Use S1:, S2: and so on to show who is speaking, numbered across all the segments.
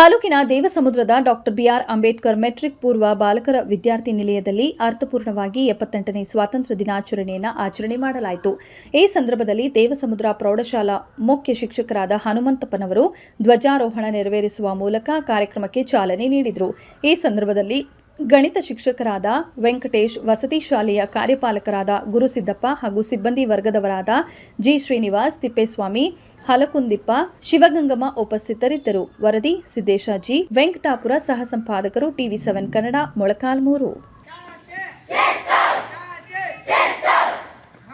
S1: ತಾಲೂಕಿನ ದೇವಸಮುದ್ರದ doctor B R Ambedkar matric ಪೂರ್ವ ಬಾಲಕರ ವಿದ್ಯಾರ್ಥಿ ನಿಲಯದಲ್ಲಿ ಅರ್ಥಪೂರ್ಣವಾಗಿ ಎಪ್ಪತ್ತೆಂಟನೇ ಸ್ವಾತಂತ್ರ್ಯ ದಿನಾಚರಣೆಯನ್ನು ಆಚರಣೆ ಮಾಡಲಾಯಿತು. ಈ ಸಂದರ್ಭದಲ್ಲಿ ದೇವಸಮುದ್ರ ಪ್ರೌಢಶಾಲಾ ಮುಖ್ಯ ಶಿಕ್ಷಕರಾದ ಹನುಮಂತಪ್ಪನವರು ಧ್ವಜಾರೋಹಣ ನೆರವೇರಿಸುವ ಮೂಲಕ ಕಾರ್ಯಕ್ರಮಕ್ಕೆ ಚಾಲನೆ ನೀಡಿದರು. ಈ ಸಂದರ್ಭದಲ್ಲಿ ಗಣಿತ ಶಿಕ್ಷಕರಾದ ವೆಂಕಟೇಶ್ ವಸತಿ ಶಾಲೆಯ ಕಾರ್ಯಪಾಲಕರಾದ ಗುರುಸಿದ್ದಪ್ಪ ಹಾಗೂ ಸಿಬ್ಬಂದಿ ವರ್ಗದವರಾದ ಜಿ. ಶ್ರೀನಿವಾಸ್ ತಿಪ್ಪೇಸ್ವಾಮಿ ಹಲಕುಂದಿಪ್ಪ ಶಿವಗಂಗಮ್ಮ ಉಪಸ್ಥಿತರಿದ್ದರು. ವರದಿ ಸಿದ್ದೇಶ ಜಿ. ವೆಂಕಟಾಪುರ ಸಹ ಸಂಪಾದಕರು ಟಿವಿ ಸೆವೆನ್ ಕನ್ನಡ ಮೊಳಕಾಲ್ಮೂರು.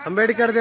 S2: ಅಂಬೇಡ್ಕರ್